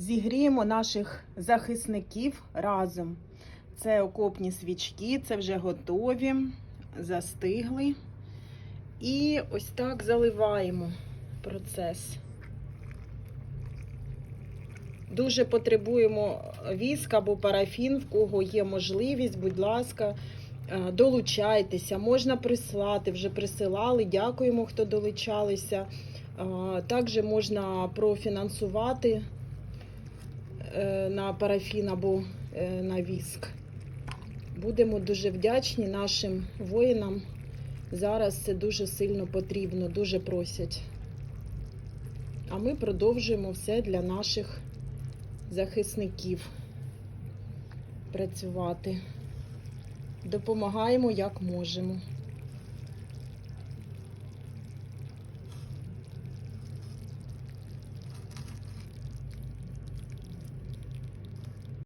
Зігріємо наших захисників разом. Це окопні свічки, це вже готові, застигли. І ось так заливаємо процес. Дуже потребуємо віск або парафін, в кого є можливість, будь ласка, е, долучайтеся, можна прислати, вже присилали. Дякуємо, хто долучалися. Е, Також можна профінансувати на парафін або е, на віск. Будемо дуже вдячні нашим воїнам. Зараз це дуже сильно потрібно, дуже просять. А ми продовжуємо все для наших захисників працювати. Допомагаємо як можемо.